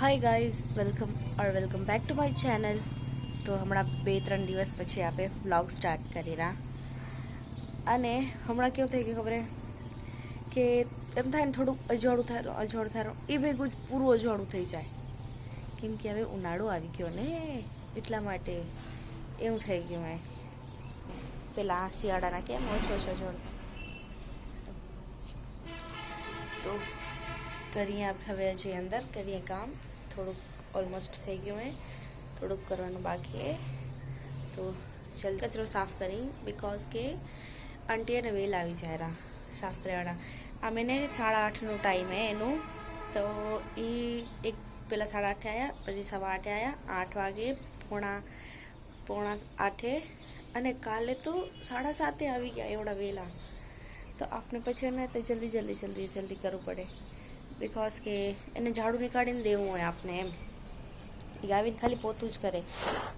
Hi guys welcome or welcome back to my channel તો હમણાં બે, ત્રણ દિવસ પછી આપણે વ્લોગ સ્ટાર્ટ કરેલા અને હમણાં કેવું થઈ ગયું ખબર કે એમ થાય ને થોડુંક અજવાળું થાય અજવાળું થાય, એ ભેગું જ પૂરું અજવાળું થઈ જાય. કેમ કે હવે ઉનાળો આવી ગયો ને, એટલા માટે એવું થઈ ગયું મેં. પેલા શિયાળાના કેમ ઓછો ઓછો અજવાળું તો કરીએ આપણે હવે હજી અંદર, કરીએ કામ. થોડુંક ઓલમોસ્ટ થઈ ગયું હે. થોડુંક કરવાનું બાકી હે. તો જલ્દી કચરો સાફ કરી બિકોઝ કે આંટી અને વેલ આવી જાય રા, સાફ કરવાના. આ મેને સાડા આઠનો ટાઈમ હે એનું. તો એ એક પહેલાં સાડા આઠે આવ્યા પછી સવા આઠે આવ્યા આઠ વાગે પોણા પોણા આઠે. અને કાલે તો સાડા સાતે આવી ગયા એવડા વહેલા તો આપણે પછી એને તો જલ્દી જલ્દી જલ્દી જલ્દી કરવું પડે. બિકોઝ કે એને ઝાડુ નીકાળીને દેવું હોય આપને એમ. એ આવીને ખાલી પોતું જ કરે.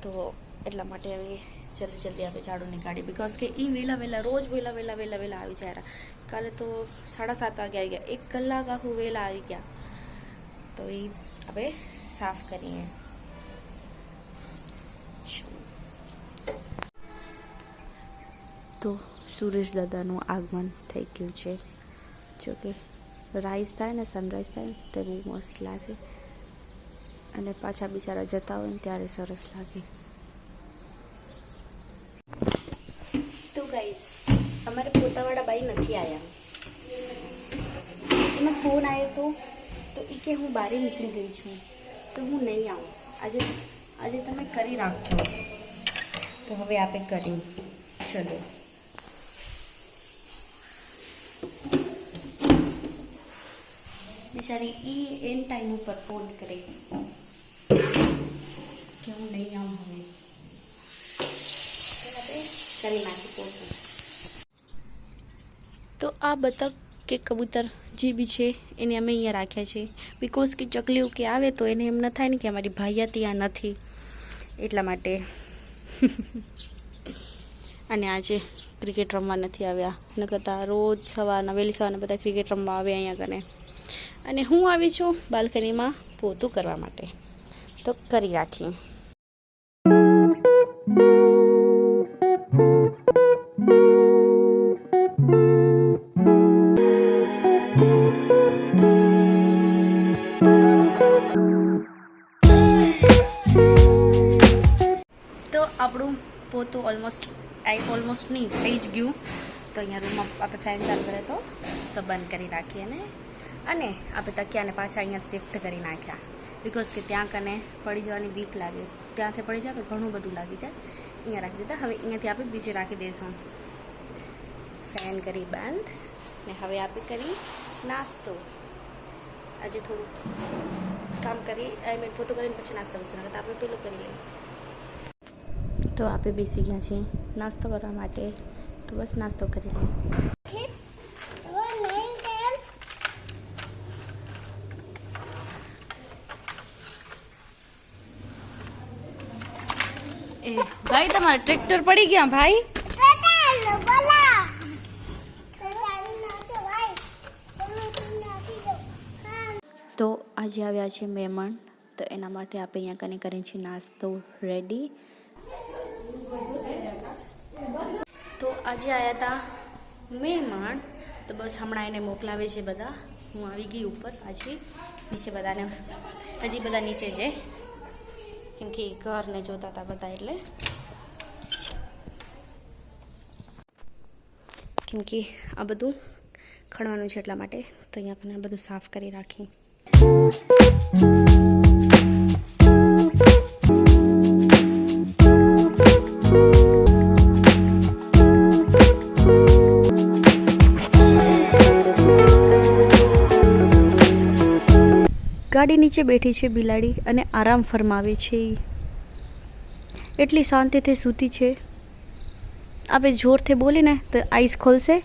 તો એટલા માટે હવે જલ્દી જલ્દી આપણે ઝાડુ નીકાળી બિકોઝ કે એ વહેલા વહેલા, રોજ વહેલા વહેલા વહેલા વહેલા આવી જાય કાલે તો સાડા સાત વાગે આવી ગયા. એક કલાક આખું વહેલા આવી ગયા. તો એ આપણે સાફ કરીએ. તો સુરેશ દાદાનું આગમન થઈ ગયું છે. જો કે રાઈસ થાય ને સનરાઈઝ થાય તે બહુ મસ્ત લાગે. અને પાછા બિચારા જતા હોય ને ત્યારે સરસ લાગે. તો ગાઈસ અમારે પોતાવાળા બાઈ નથી આવ્યા એનો ફોન આવ્યો તો તો એ કે હું બારે નીકળી ગઈ છું. તો હું નહીં આવું. આજે આજે તમે કરી રાખજો. તો હવે આપણે કર્યું ચલો. બિચારી એ એન ટાઈમ ઉપર ફોન કરે. કે હું નહીં આવું હવે. તો આ બતક કે કબૂતર જે બી છે, એને અમે અહીંયા રાખ્યા છે. બિકોઝ કે ચકલીઓ કે આવે તો એને એમ ન થાય ને કે અમારી ભાઈયા ત્યાં નથી. એટલા માટે. અને આજે ક્રિકેટ રમવા નથી આવ્યા. ન કરતાં રોજ સવારના, વહેલી સવારના બધા ક્રિકેટ રમવા આવે અહીંયા કને. અને હું આવી છું બાલ્કનીમાં પોતું કરવા માટે. તો કરી રાખીએ. તો આપણું પોતું ઓલમોસ્ટ આઈ ઓલમોસ્ટ નહીં થઈ જ ગયું. તો અહીંયા રૂમમાં આપણે ફેન ચાલુ કરે તો તો બંધ કરી રાખીએ ને અને આપણે તકિયાને પાછા અહીંયા શિફ્ટ કરી નાખ્યા? બિકોઝ કે ત્યાં કને પડી જવાની બીક લાગે. ત્યાંથી પડી જાય તો ઘણું બધું લાગી જાય. અહીંયા રાખી દીધા. હવે અહીંયાથી આપણે બીજે રાખી દઈશું. ફેન કરી બંધ. ને હવે આપણે કરી નાસ્તો. આજે થોડુંક કામ કરી આઈ મીન પોતું કરીને પછી નાસ્તો બસતો નકર તો આપણે પેલું કરી લઈએ. તો આપણે બેસી ગયા છીએ નાસ્તો કરવા માટે. તો બસ નાસ્તો કરી લઈએ એ ભાઈ તમારા ટ્રેક્ટર પડી ગયા ભાઈ? તો આજે આવ્યા છે મહેમાન. તો એના માટે આપણે અહીંયા કને કરીએ છીએ નાસ્તો રેડી તો આજે આવ્યા હતા મહેમાન. તો બસ હમણાં એને મોકલાવે છે બધા. હું આવી ગઈ ઉપર પાછી. નીચે બધાને હજી બધા નીચે છે. કેમ કે ઘરને જોતા હતા બધા એટલે. કેમ કે આ બધું ખણવાનું છે એટલા માટે. તો અહીંયા આપણે બધું સાફ કરી રાખી. ગાડી નીચે બેઠી છે બિલાડી અને આરામ ફરમાવે છે. એટલી શાંતિથી સૂતી છે. આપણે જોરથી બોલીને તો આઈસ ખોલશે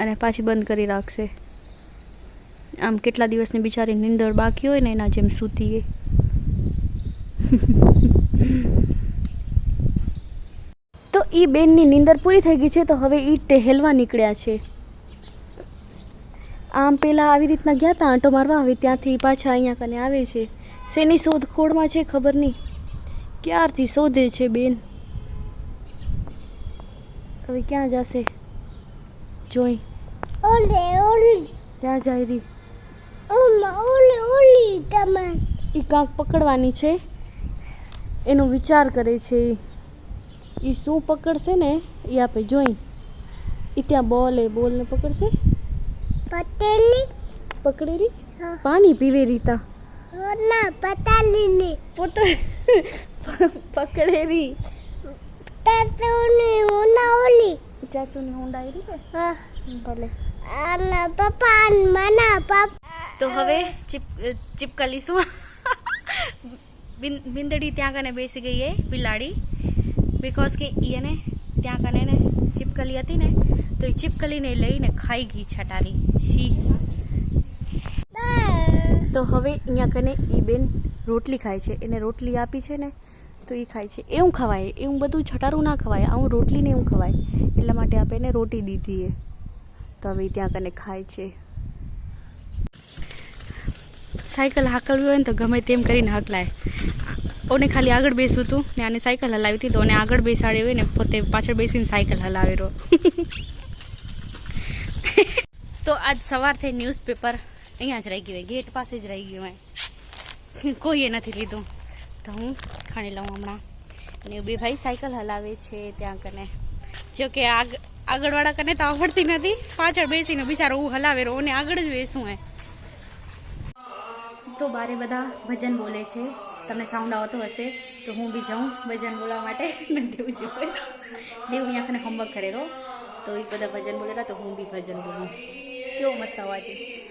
અને પાછી બંધ કરી રાખશે. આમ કેટલા દિવસની બિચારી નીંદર બાકી હોય ને એના જેમ સૂતી એ તો એ બેનની નીંદર પૂરી થઈ ગઈ છે તો હવે એ ટહેલવા નીકળ્યા છે. આમ પહેલાં આવી રીતના ગયા હતા આંટો મારવા, હવે ત્યાંથી પાછા અહીંયા કને આવે છે. શેની શોધખોળમાં છે ખબર નહીં. ક્યારથી શોધે છે બેન? હવે ક્યાં જશે? જોઈ. ઓલે ઓલી. ત્યાં જાય રહી ઓલે ઓલી તમે. એ કાંક પકડવાની છે. એનો વિચાર કરે છે. એ શું પકડશે ને? એ આપણે જોઈ. એ ત્યાં બોલ એ બોલને પકડશે? પતેલી પકડેલી. પાણી પીવે રીતા. ના પતાલીલી પોતે તાતુની ઉના ઓલી. ચાચુની ઊંડાઈ છે? હા. ભલે. અને પપ્પા મના પપ્પા તો હવે ચીપ ચીપકલી શું બિંદડી ત્યાં કને બેસી ગઈ એ બિલાડી. બિકોઝ કે એને ત્યાં કને ને ચીપકલી હતી ને તો એ ચીપકલીને લઈને ખાઈ ગઈ છટારી સી તો હવે અહીંયા કને ઈ બેન રોટલી ખાય છે. એને રોટલી આપી છે ને તો એ ખાય છે. એવું ખવાય. એવું બધું છટારું ના ખવાય. આવું રોટલી ને એવું ખવાય. એટલા માટે આપણે એને રોટી દીધી એ. તો હવે ત્યાં કને ખાય છે. સાયકલ હાકલવી હોય ને તો ગમે તેમ કરીને હકલાય. ઓને ખાલી આગળ બેસવું હતું ને આને સાયકલ હલાવી હતી તો ઓને આગળ બેસાડી હોય ને પોતે પાછળ બેસીને સાયકલ હલાવી રહ્યો તો આજ સવારથી ન્યૂઝપેપર. અહીંયા જ રહી ગયું ગેટ પાસે જ રહી ગયું હોય. કોઈએ નથી લીધું. તો હું ખાણી લઉં હમણાં. અને બે ભાઈ સાયકલ હલાવે છે ત્યાં કને. જો કે આગ, આગળવાળા કને તો આવડતી નથી. પાછળ બેસીને બિચારો હું હલાવે રહો અને આગળ જ બેસું હે. તો બારે બધા ભજન બોલે છે. તમને સાઉન્ડ આવતો હશે, તો હું બી જાઉં ભજન બોલવા માટે. દેવ જોવે દેવ અહીંયા કને હોમવર્ક કરેલો તો એ બધા ભજન બોલેલા તો હું બી ભજન બોલું. કેવો મસ્ત અવાજ છે.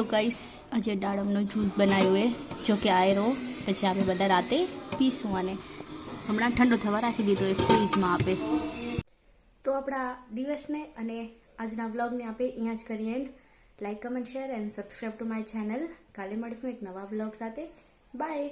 તો ગાઈસ આજે દાડમનો જ્યુસ બનાવ્યો એ જો કે આયરો પછી આપણે બધા રાતે પીશું અને હમણાં ઠંડો થવા રાખી દીધો એ ફ્રીજમાં આપે. તો આપણા દિવસને અને આજના વ્લોગને આપણે અહીંયા જ કરીએ and like comment share and subscribe to my channel કાલે મળીશું એક નવા વ્લોગ સાથે. બાય